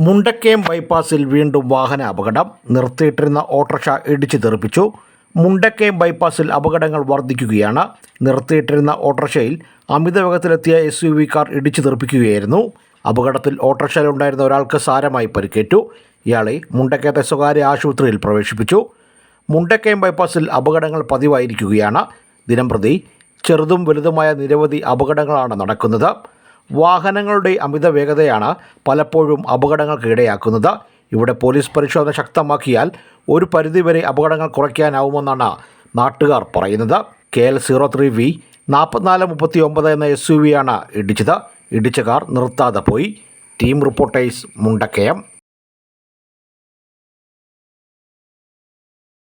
മുണ്ടക്കയം ബൈപ്പാസിൽ വീണ്ടും വാഹന അപകടം. നിർത്തിയിട്ടിരുന്ന ഓട്ടോറിക്ഷ ഇടിച്ചു തെറിപ്പിച്ചു. മുണ്ടക്കയം ബൈപ്പാസിൽ അപകടങ്ങൾ വർദ്ധിക്കുകയാണ്. നിർത്തിയിട്ടിരുന്ന ഓട്ടോറിക്ഷയിൽ അമിത വേഗത്തിലെത്തിയ എസ് യു വി കാർ ഇടിച്ചു തെറിപ്പിക്കുകയായിരുന്നു. അപകടത്തിൽ ഓട്ടോറിക്ഷയിലുണ്ടായിരുന്ന ഒരാൾക്ക് സാരമായി പരിക്കേറ്റു. ഇയാളെ മുണ്ടക്കയത്തെ സ്വകാര്യ ആശുപത്രിയിൽ പ്രവേശിപ്പിച്ചു. മുണ്ടക്കയം ബൈപ്പാസിൽ അപകടങ്ങൾ പതിവായിരിക്കുകയാണ്. ദിനംപ്രതി ചെറുതും വലുതുമായ നിരവധി അപകടങ്ങളാണ് നടക്കുന്നത്. വാഹനങ്ങളുടെ അമിത വേഗതയാണ് പലപ്പോഴും അപകടങ്ങൾക്ക് ഇടയാക്കുന്നത് ഇവിടെ പോലീസ് പരിശോധന ശക്തമാക്കിയാൽ ഒരു പരിധിവരെ അപകടങ്ങൾ കുറയ്ക്കാനാവുമെന്നാണ് നാട്ടുകാർ പറയുന്നത്. K L zero three V നാൽപ്പത്തിനാല് മുപ്പത്തി ഒമ്പത് എന്ന എസ് യു വിയാണ് ഇടിച്ചത്. ഇടിച്ച കാർ നിർത്താതെ പോയി. Team reporters Mundakayam.